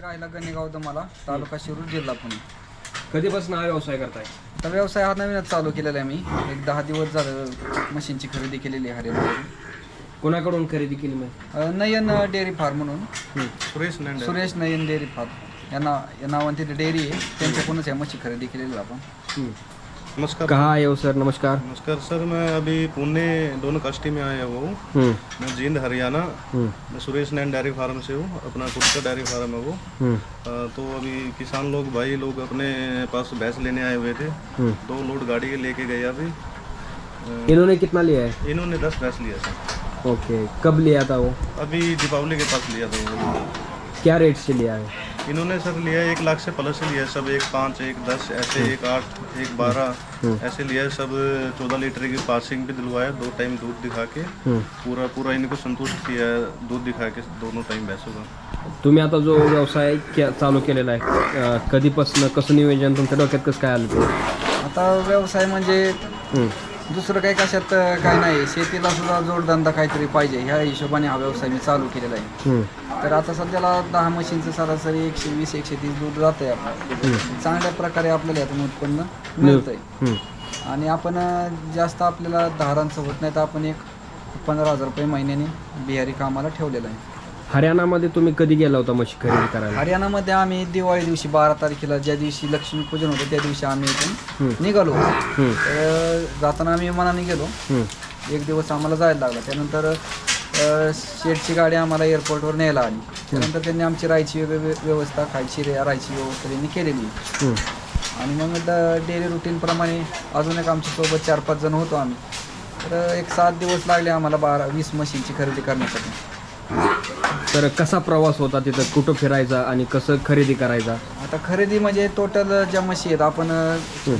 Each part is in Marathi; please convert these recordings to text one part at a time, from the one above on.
मी राहिला गणेगाव दमाला तालुका शिरूर जिल्हा पुणे. कधीपासून हा व्यवसाय करताय? तर व्यवसाय हा नवीनच चालू केलेला आहे मी. एक दहा दिवस झालं मशीनची खरेदी केलेली आहे हरियाणावरून कोणाकडून खरेदी केली मग? नयन डेअरी फार्म म्हणून. Suresh Suresh Nayan dairy farm. या नाव या तिथे डेअरी आहे. त्यांच्याकडूनच या म्हशी खरेदी केलेली आपण. नमस्कार। कहाँ आए हो सर? नमस्कार। नमस्कार सर मैं अभी पुणे दोनों कस्टी में आया हुआ हूँ। हम्म, मैं जींद हरियाणा। हम्म, मैं सुरेश नैन डेयरी फार्म से हूँ। अपना खुद का डेयरी फार्म है वो। हम्म, तो अभी किसान लोग भाई लोग अपने पास भैंस लेने आए हुए थे। दो लोड गाड़ी लेके गए अभी। इन्होंने कितना लिया है? इन्होंने दस भैंस लिया सर ओके कब लिया था वो? अभी दीपावली के पास लिया था वो। क्या रेट से लिया है? इन्होंने सर लिया एक लाख से प्लस लिया सब एक पाँच एक दस ऐसे एक आठ एक बारह ऐसे लिया है सब चौदह लीटर की पासिंग भी दिलवाया दो टाइम दूध दिखा के. पूरा पूरा इनको संतुष्ट किया दूध दिखा के दोनों टाइम भैंसों का तुम्ही आता जो व्यवसाय क्या चालू केलेला आहे कधीपासून कसं नियोजन तुमच्या डोक्यात कसं काय आलं ते आता व्यवसाय म्हणजे दुसरं काही कशात काय नाही. शेतीला सुद्धा जोडधंदा काहीतरी पाहिजे. ह्या हिशोबाने हा व्यवसाय मी चालू केलेला आहे. हम्म, तर आता सध्याला दहा मशीनचं सरासरी एकशे वीस एकशे तीस दूध जात आहे आपलं चांगल्या प्रकारे आपल्याला यातून उत्पन्न मिळतंय. हम्म. आणि आपण अ, जास्त आपल्याला धारांचं होत नाही तर आपण एक पंधरा हजार रुपये महिन्याने बिहारी कामाला ठेवलेलं आहे. हरियाणामध्ये तुम्ही कधी गेला होता म्हशी खरेदी करायला? हरियाणामध्ये आम्ही दिवाळी दिवशी बारा तारखेला ज्या दिवशी लक्ष्मीपूजन होतं त्या दिवशी आम्ही इथून निघालो. तर जाताना आम्ही विमानाने गेलो. एक दिवस आम्हाला जायला लागला. त्यानंतर अ, शेटची गाडी आम्हाला एअरपोर्टवर न्यायला आली. त्यानंतर त्यांनी आमची राहायची व्य- व्य- व्यवस्था खायची राहायची व्यवस्था त्यांनी केलेली. आणि मग डेली रुटीनप्रमाणे अजून एक आमच्यासोबत चार पाच जण होतो आम्ही. तर एक सात दिवस लागले आम्हाला बारा वीस मशीनची खरेदी करण्यासाठी. तर कसा प्रवास होता तिथं? कुठं फिरायचा आणि कसं खरेदी करायचा? आता खरेदी म्हणजे टोटल ज्या म्हशी आहेत आपण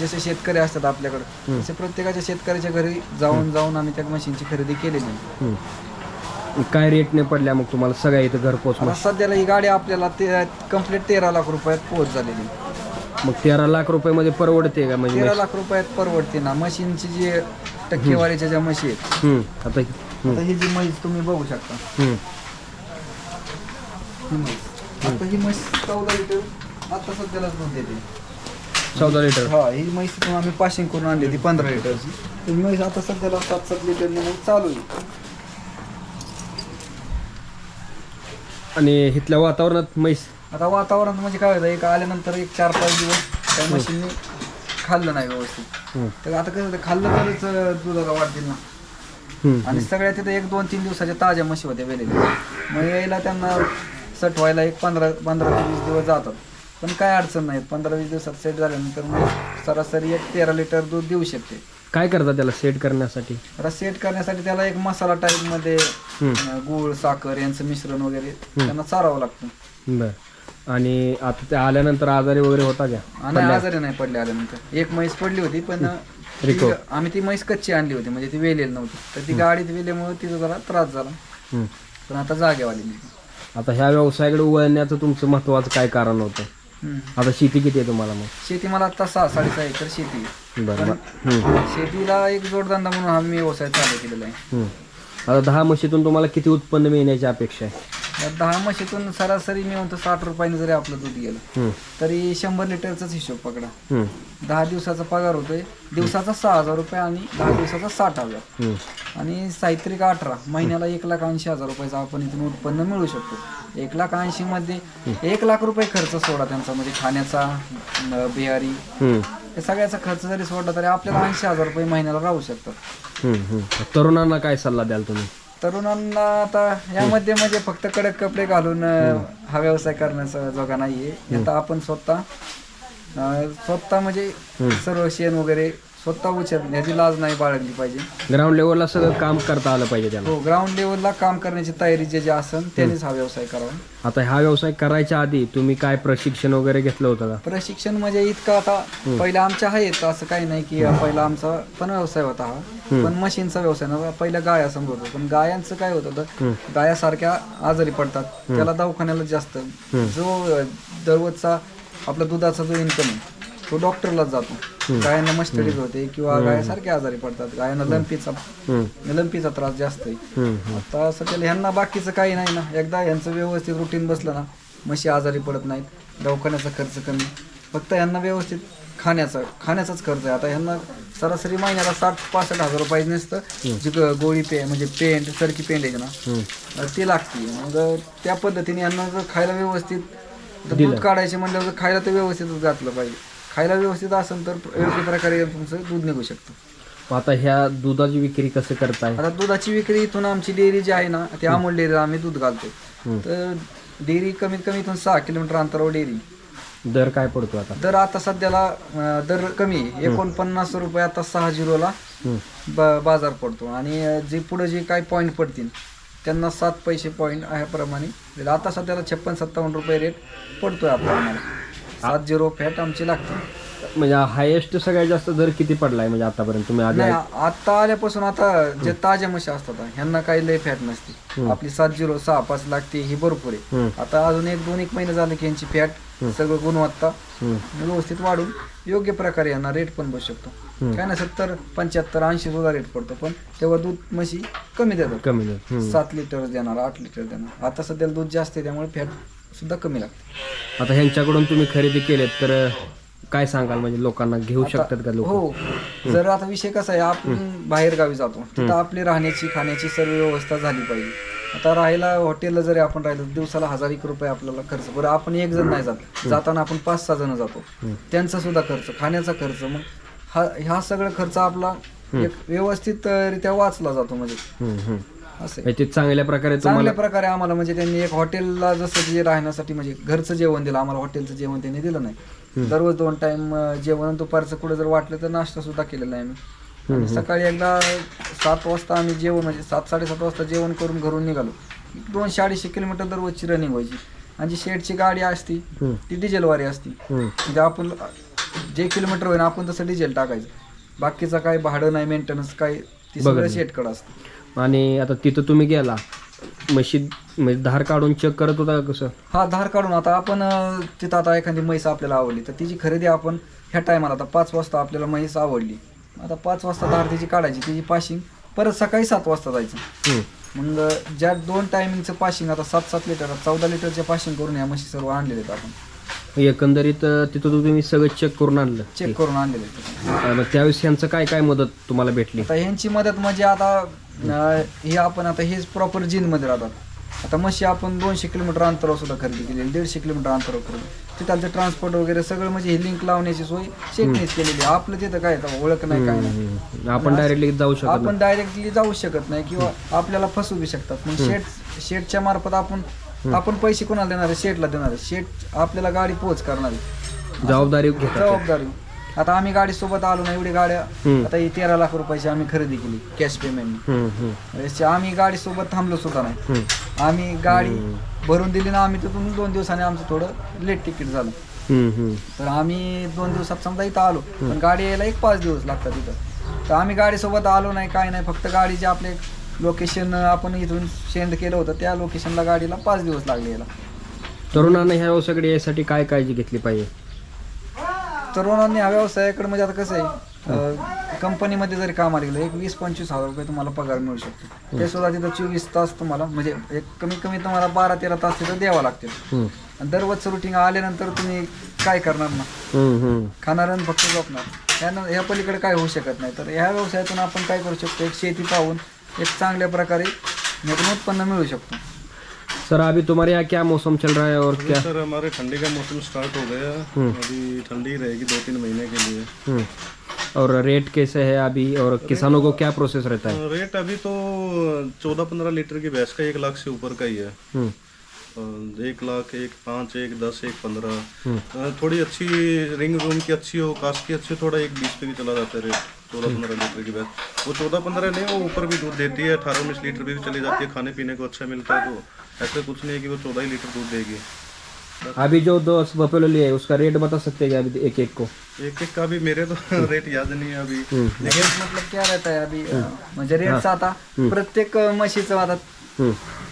जसे शेतकरी असतात आपल्याकडे तसे प्रत्येकाच्या शेतकऱ्याच्या घरी जाऊन जाऊन आम्ही त्या मशीनची खरेदी केलेली आहे. हम्म. काय रेटने पडल्या मग तुम्हाला सगळ्या इथं घरपोच आता सध्याला ही गाडी आपल्याला ते कंप्लीट तेरा लाख रुपयात पोहोच झालेली आहे. मग तेरा लाख रुपयामध्ये परवडते का म्हणजे तेरा लाख रुपयात परवडते ना. मशीनची जी टक्केवारीच्या ज्या म्हशी आहेत हम्म, आता हम्म, आता ही जी म्हैस तुम्ही बघू शकता. हम्म, ही म्हैस आता ही म्हैस चौदा लिटर आता सध्यालाच दूध देते. चौदा लिटर हा ही म्हैस पण आम्ही पाशिंग करून आणली होती पंधरा लिटरची ही म्हैस आता सध्याला सात सात लिटरने मग चालू आहे. आणि इथल्या वातावरणात म्हैस? आता वातावरण म्हणजे काय होतं एक आल्यानंतर एक चार पाच दिवस त्या म्हशींनी खाल्लं नाही व्यवस्थित. हम्म, तर आता कसं होतं, खाल्लं तरच अं, दुधाला वाढतील ना. हम्म, आणि सगळ्या तिथे एक दोन तीन दिवसाच्या ताज्या म्हशी होत्या वेलेल्या. मग यायला त्यांना सटवायला एक पंधरा पंधरा ते वीस दिवस जातात. पण काय अडचण नाही. पंधरा वीस दिवसात सेट झाल्यानंतर मग सरासरी एक तेरा लिटर दूध देऊ शकते. काय करता त्याला सेट करण्यासाठी? सेट करण्यासाठी त्याला एक मसाला टाईपमध्ये अं, गूळ साखर यांचं मिश्रण वगैरे त्यांना चारावं लागतं. बर. आणि आता ते आल्यानंतर आजारी वगैरे होता का? आणि आजारी नाही पडले आल्यानंतर. एक म्हैस पडली होती पण ती- रिकवर. आम्ही ती म्हैस कच्ची आणली होती म्हणजे ती वेलेली नव्हती. तर ती गाडीत वेल्यामुळे तिचा जरा त्रास झाला. हम्म. पण आता जागेवाली मी आता ह्या व्यवसायाकडे वळण्याचं तुमचं महत्वाचं काय कारण होतं हम्म. आता शेती किती आहे तुम्हाला मग शेती मला आता सहा साडेसहा एकर शेती आहे. बरं मग हम्म, शेतीला एक जोडधंदा म्हणून हा मी व्यवसाय चालू केलेला आहे हम्म. आता दहा म्हशीतून तुम्हाला किती उत्पन्न मिळण्याची अपेक्षा आहे दहा म्हशीतून सरासरी मी म्हणतो साठ रुपयाने जरी आपलं दूध गेलं तरी शंभर लिटरचाच हिशोब पकडा. दहा दिवसाचा पगार होतोय दिवसाचा सहा हजार रुपये आणि दहा दिवसाचा साठ हजार. आणि साहित्रिक अठरा महिन्याला एक लाख ऐंशी हजार रुपयाचं आपण इथून उत्पन्न मिळू शकतो. एक लाख ऐंशी मध्ये एक लाख रुपये खर्च सोडा त्यांचा म्हणजे खाण्याचा बिहारी सगळ्याचा खर्च जरी सोडला तरी आपल्याला ऐंशी हजार रुपये महिन्याला राहू शकतात. तरुणांना काय सल्ला द्याल तुम्ही? तरुणांना आता यामध्ये म्हणजे फक्त कडक कपडे घालून अं, हा व्यवसाय करण्याचा जोगा नाहीये. आता आपण स्वतः अं, स्वतः म्हणजे सर्व शेण वगैरे स्वतः उचल याची लाज नाही बाळगली पाहिजे. ग्राउंड लेवलला सगळं काम करता आलं पाहिजे त्याला. हो ग्राउंड लेवलला काम करण्याची तयारी जे जे असेल त्यानेच हा व्यवसाय करावा. आता हा व्यवसाय करायच्या आधी तुम्ही काय प्रशिक्षण वगैरे घेतलं होतं का? प्रशिक्षण म्हणजे इतकं आता पहिला आमच्या आहेत असं काही नाही की पहिला आमचा पण व्यवसाय होता हा. पण मशीनचा व्यवसाय नव्हता पहिल्या गाया समजत होतं. पण गायांचं काय होत होतं गायासारख्या आजारी पडतात. त्याला दवाखान्याला जास्त. जो अ, दररोजचा आपला दुधाचा जो इन्कम आहे तो डॉक्टरलाच जातो. गायांना मस्टडीज होते किंवा गायासारखे आजारी पडतात. गायांना लंपीचा लंपीचा त्रास जास्त आहे. आता सध्याला ह्यांना बाकीचं काही नाही ना. एकदा यांचं व्यवस्थित रुटीन बसलं ना म्हशी आजारी पडत नाहीत. दवाखान्याचा खर्च कमी. फक्त यांना व्यवस्थित खाण्याचा खाण्याचाच खर्च आहे. आता यांना सरासरी महिन्याला साठ पासष्ट हजार रुपये नसतं. जी गोळी पे म्हणजे पेंट सरकी पेंट आहे ना ते लागते. मग त्या पद्धतीने यांना जर खायला व्यवस्थित दूध काढायचे म्हणल्यावर खायला तर व्यवस्थितच घातलं पाहिजे. खायला व्यवस्थित असेल तर योग्य प्रकारे तुमचं दूध निघू शकतं. आता ह्या दुधाची विक्री कसं करताय? आता दुधाची विक्री इथून आमची डेअरी जी आहे ना ती अमोल डेअरीला आम्ही दूध घालतो तर डेअरी कमीत कमी इथून सहा किलोमीटर अंतरावर डेअरी. दर काय पडतो आता? दर आता सध्याला अं, दर कमी आहे. एकोणपन्नास रुपये आता सहा झिरोला ब- बाजार पडतो. आणि अं, जे पुढे जे काही पॉईंट पडतील त्यांना सात पैसे पॉईंट ह्याप्रमाणे दिलं. आता सध्याला छप्पन सत्तावन्न रुपये रेट पडतोय आपला आम्हाला. सात झिरो फॅट आमची लागते. म्हणजे हायेस्ट सगळ्यात जास्त दर किती पडलाय म्हणजे आतापर्यंत? तुम्ही आधी नाही आता आल्यापासून आता जे ताज्या म्हशी असतात ह्यांना काही लय फॅट नसते. आपली सात झिरो सहा पाच लागते ही भरपूर आहे. आता अजून एक दोन एक महिने झाले की यांची फॅट सगळं गुणवत्ता व्यवस्थित वाढून योग्य प्रकारे यांना रेट पण बसू शकतो. काय ना सत्तर पंच्याहत्तर ऐंशी सुद्धा रेट पडतो पण तेव्हा दूध म्हशी कमी देतात. कमी दर हम्म. सात लिटर देणार आठ लिटर देणार. आता सध्याला दूध जास्त आहे त्यामुळे फॅट सुद्धा कमी लागते. आता ह्यांच्याकडून तुम्ही खरेदी केलेत तर काय सांगाल? म्हणजे लोकांना घेऊ शकतात का लोक? हो. जर आता विषय कसा आहे आपण बाहेर गावी जातो तिथं आपली राहण्याची खाण्याची सर्व व्यवस्था झाली पाहिजे. आता राहायला हॉटेलला जरी आपण राहिलो दिवसाला हजार एक रुपये आपल्याला खर्च. बरं आपण एक जण नाही जात. जाताना आपण पाच सहा जण जातो. त्यांचा सुद्धा खर्च खाण्याचा खर्च. मग हा हा सगळा खर्च आपला एक व्यवस्थित रित्या वाचला जातो म्हणजे. असं. म्हणजे ते चांगल्या प्रकारे चांगल्या प्रकारे आम्हाला म्हणजे त्यांनी एक हॉटेलला जसं जे राहण्यासाठी म्हणजे घरचं जेवण दिलं आम्हाला हॉटेलचं जेवण त्यांनी दिलं नाही. दररोज दोन टाइम जेवण दुपारचं कुठं जर वाटलं तर नाश्ता सुद्धा केलेला आहे आम्ही. सकाळी एकदा सात वाजता आम्ही जेवण म्हणजे सात साडेसात वाजता जेवण करून घरून निघालो. दोनशे अडीचशे किलोमीटर दररोजची रनिंग व्हायची. आणि जी शेडची गाडी असती ती डिझेलवारी असती. म्हणजे आपण जे किलोमीटर होईल आपण तसं डिझेल टाकायचं. बाकीचं काय भाडं नाही मेंटेनन्स काय ती सगळं शेटकडं असतं. आणि आता तिथं तुम्ही गेला म्हशी म्हणजे धार काढून चेक करत होता का कसं? हा धार काढून. आता आपण अं, तिथं आता एखादी म्हैस आपल्याला आवडली तर तिची खरेदी आपण ह्या टायमाला आता पाच वाजता आपल्याला म्हैस आवडली. आता पाच वाजता धार तिची काढायची तिची पाशिंग परत सकाळी सात वाजता जायचं. हम्म. मग अं, ज्या दोन टायमिंगचं पाशिंग आता सात सात लिटर चौदा लिटरचे पाशिंग करून ह्या म्हशी सर्व आणलेले आहेत आपण. एकंदरीत अं, तिथं तुम्ही सगळं चेक करून आणलं. चेक करून आणलेले आहेत. अं, मग त्यावेळेस यांचं काय काय मदत तुम्हाला भेटली? आता ह्यांची मदत म्हणजे आता अं, हे आपण आता हेच प्रॉपर जिनमध्ये राहतात. आता म्हशी आपण दोनशे किलोमीटर अंतरावर सुद्धा खरेदी केलेली दीडशे किलोमीटर अंतरावर खरेदी. तिथालचं ट्रान्सपोर्ट वगैरे सगळं म्हणजे हे लिंक लावण्याची सोय शेतनीच केलेली आहे. आपलं तिथं काय आता? ओळख नाही काय नाही. हम्म. आपण डायरेक्टली जाऊ शकत आपण डायरेक्टली जाऊ शकत नाही किंवा आपल्याला फसू बी शकतात. मग शेट शेटच्या मार्फत आपण आपण पैसे कोणाला देणार आहे? शेटला देणार आहे. शेट आपल्याला गाडी पोच करणार आहे. जबाबदारी घेतात. जबाबदारी. आता आम्ही गाडी सोबत आलो ना एवढी गाड्या. आता ही तेरा लाख रुपयाची आम्ही खरेदी केली कॅश पेमेंट आम्ही गाडी सोबत थांबलो सुद्धा नाही. आम्ही गाडी भरून दिली ना आम्ही तिथून दोन दिवसांनी आमचं थोडं लेट तिकीट झालं. तर आम्ही दोन दिवसात समजा इथं आलो पण गाडी यायला एक पाच दिवस लागतात तिथं तर आम्ही गाडीसोबत आलो नाही काय नाही फक्त गाडीचे आपले लोकेशन आपण इथून सेंड केलं होतं त्या लोकेशनला गाडीला पाच दिवस लागले याला. तरुणांना ह्या व्यवसायाकडे यासाठी काय काळजी घेतली पाहिजे? तरुणांनी हा व्यवसायाकडे म्हणजे आता कसं आहे कंपनीमध्ये जरी कामाला गेलं एक वीस पंचवीस हजार रुपये तुम्हाला पगार मिळू शकतो. ते सुद्धा तिथं चोवीस तास तुम्हाला म्हणजे एक कमीत कमी तुम्हाला बारा तेरा तास तिथं द्यावं लागतील. आणि दररोजचं रुटीन आल्यानंतर तुम्ही काय करणार ना. खाणार आणि फक्त झोपणार. यानं ह्या पलीकडे काय होऊ शकत नाही. तर ह्या व्यवसायातून आपण काय करू शकतो? एक शेती पाहून एक चांगल्या प्रकारे उत्पन्न मिळू शकतो. सर अभी तुम्हारे यहाँ क्या मौसम चल रहा है और क्या? सर हमारे ठंडी का मौसम स्टार्ट हो गया अभी ठंडी रहेगी दो तीन महीने के लिए। हम्म. और रेट कैसे है अभी और किसानों को क्या प्रोसेस रहता है? रेट अभी तो चौदह पंद्रह लीटर की भैंस का एक लाख से ऊपर का ही है। हम्म, एक लाख एक पाँच एक दस एक पंद्रह। थोड़ी अच्छी रिंग रूम की अच्छी हो कास्ट की अच्छी थोड़ा एक बीस पे भी चला जाता है रेट चौदह पंद्रह लीटर की भैंस। वो चौदह पंद्रह नहीं वो ऊपर भी दूध देती है अठारह उन्नीस लीटर भी चली जाती है खाने पीने को अच्छा मिलता है तो। ऐसा कुछ नहीं है कि वो चौदह ही लीटर दूध देगी। अभी जो दस बफेलो लिए उसका रेट बता सकते हैं क्या अभी एक एक को? एक एक का भी मेरे तो रेट याद नहीं है अभी। रेट मतलब क्या रहता है अभी म्हणजे रेटचा आता प्रत्येक अं, म्हशीचं आता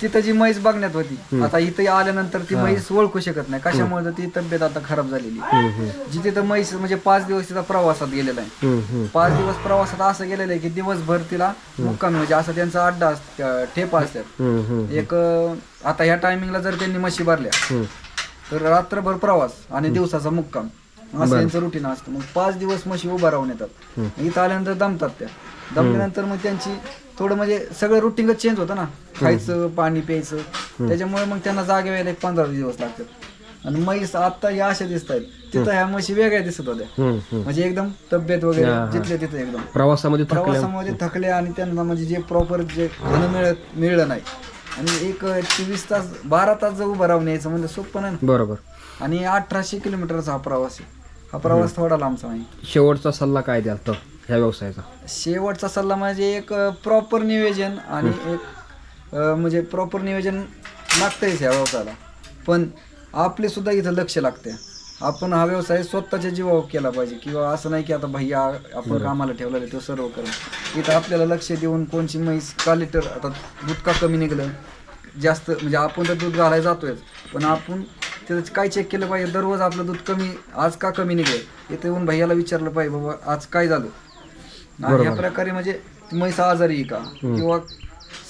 तिथं जी म्हैस बघण्यात होती आता इथं आल्यानंतर ती म्हैस ओळखू शकत नाही. कशामुळे ती तब्येत आता खराब झालेली. जी तिथं म्हैस म्हणजे पाच दिवस तिथं प्रवासात गेलेला आहे. पाच दिवस प्रवासात असं गेलेलं आहे की दिवसभर तिला मुक्कामी म्हणजे असं त्यांचा अड्डा असत ठेपा असतात. एक आता ह्या टायमिंगला जर त्यांनी म्हशी भरल्या. तर रात्रभर प्रवास आणि दिवसाचा मुक्काम. असं यांचं रुटीन असतं. मग पाच दिवस म्हशी उभा राहून येतात. इथं आल्यानंतर दमतात त्या. दमल्यानंतर मग त्यांची थोडं म्हणजे सगळं रुटीनच चेंज होतं ना. खायचं पाणी प्यायचं. त्याच्यामुळे मग त्यांना जागे व्हायला एक पंधरा दिवस लागतात. आणि म्हैस आता या अशा दिसत आहेत. तिथं ह्या म्हशी वेगळ्या दिसत होत्या. म्हणजे एकदम तब्येत वगैरे जिथले तिथे एकदम. प्रवासामध्ये प्रवासामध्ये थकले आणि त्यांना म्हणजे जे प्रॉपर जे खाणं मिळत मिळलं नाही. आणि एक चोवीस तास बारा तास जर उभं राहून यायचं म्हणजे सोपं नाही ना. बरोबर. आणि अठराशे किलोमीटरचा हा प्रवास आहे. हा प्रवास थोडा लांबचा नाही शेवटचा सल्ला काय द्याल तर? ह्या व्यवसायाचा? शेवटचा सल्ला म्हणजे एक प्रॉपर नियोजन आणि एक अं, म्हणजे प्रॉपर नियोजन लागतंयच ह्या व्यवसायाला. पण आपले सुद्धा इथं लक्ष लागते आपण हा व्यवसाय स्वतःच्या जीवावर केला पाहिजे किंवा असं नाही की आता भैया आपण कामाला ठेवलेलं आहे, तो सर्व करेल इथं आपल्याला लक्ष देऊन कोणची म्हैस का लिटर आता दूध का कमी निघलं जास्त म्हणजे आपण तर दूध घालायला जातोय पण आपण त्याचं काय चेक केलं पाहिजे? दररोज आपलं दूध कमी आज का कमी निघेल? इथे येऊन भैयाला विचारलं पाहिजे बाबा आज काय झालं? आणि ह्या प्रकारे म्हणजे म्हैस आजारी आहे का? किंवा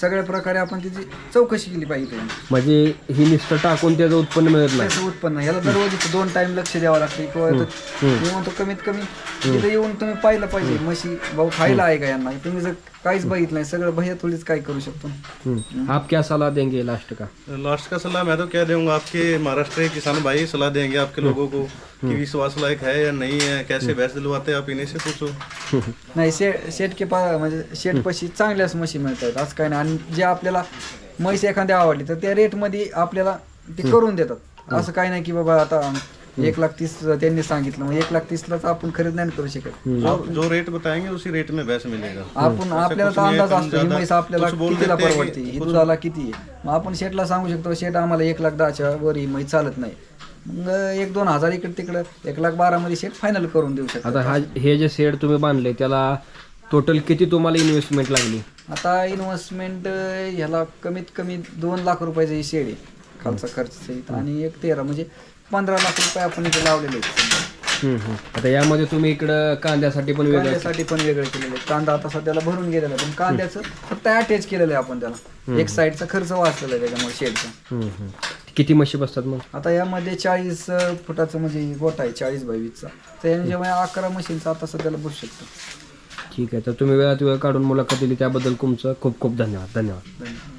सगळ्या प्रकारे आपण तिची चौकशी केली पाहिजे. म्हणजे ही निष्ठा टाकून त्याचं उत्पन्न मिळत नाही. त्याचं उत्पन्न याला दररोज इथं दोन टाइम लक्ष द्यावं लागते किंवा इथं मी म्हणतो कमीत कमी तिथे येऊन तुम्ही पाहिलं पाहिजे. म्हशी भाऊ खायला आहे का यांना? तुम्ही जर काहीच बघितलं नाही सगळं भैया थोडीच काय करू शकतो. हम्म. आप क्या सलाह देंगे लास्ट का? लास्ट का सलाह मैं तो क्या दूंगा आपके महाराष्ट्र के किसान भाई सलाह देंगे आपके लोगों को कि विश्वास लायक है या नहीं है कैसे भैंस दिलवाते हैं आप इन्हीं से पूछो। नाही शेट के पा म्हणजे शेट पशी चांगल्याच म्हशी मिळतात असं काय नाही. आणि जे आपल्याला म्हैस एखाद्या आवडली तर त्या रेटमध्ये आपल्याला ते करून देतात. असं काय नाही की बाबा आता एक लाख तीस त्यांनी सांगितलं मग एक लाख तीसलाच आपण खरेदी नाही करू शकत. जो रेट बताएंगे उसी रेट में भैंस मिलेगा. आपण आपल्याला तर अंदाज असतो ही म्हैस आपल्याला कितीला परवडते ही दुधाला किती आहे? मग आपण शेटला सांगू शकतो शेट आम्हाला एक लाख दहाच्या वर ही म्हैस चालत नाही. मग एक दोन हजार इकडे तिकडे एक लाख बारा मध्ये शेट फायनल करून देऊ शकतो. आता हा हे जे शेड तुम्ही बांधले त्याला टोटल किती तुम्हाला इन्व्हेस्टमेंट लागली? आता इन्व्हेस्टमेंट ह्याला कमीत कमी दोन लाख रुपयाचं शेड आहे खालचा खर्च सहित आणि एक तेरा म्हणजे पंधरा लाख रुपये आपण इथे लावलेले आहेत. सध्या. हम्म, हम्म. आता यामध्ये तुम्ही इकडं कांद्यासाठी पण वेगळं कांद्यासाठी पण वेगळं केलेलं आहे. कांदा आता सध्याला भरून गेलेला आहे पण कांद्याचं फक्त अटॅच केलेलं आहे आपण त्याला. एक साईडचा खर्च वाचलेला आहे त्याच्यामुळे शेडचा. हम्म, हम्म. किती म्हशी बसतात मग? आता यामध्ये चाळीस फुटाचं म्हणजे गोटा आहे चाळीस बाय वीसचा तर याने जेव्हा अकरा मशीनचा आता सध्याला बसू शकतो. ठीक आहे तर तुम्ही वेळात वेळ काढून मुलाखत दिली त्याबद्दल तुमचं खूप खूप धन्यवाद धन्यवाद. धन्यवाद.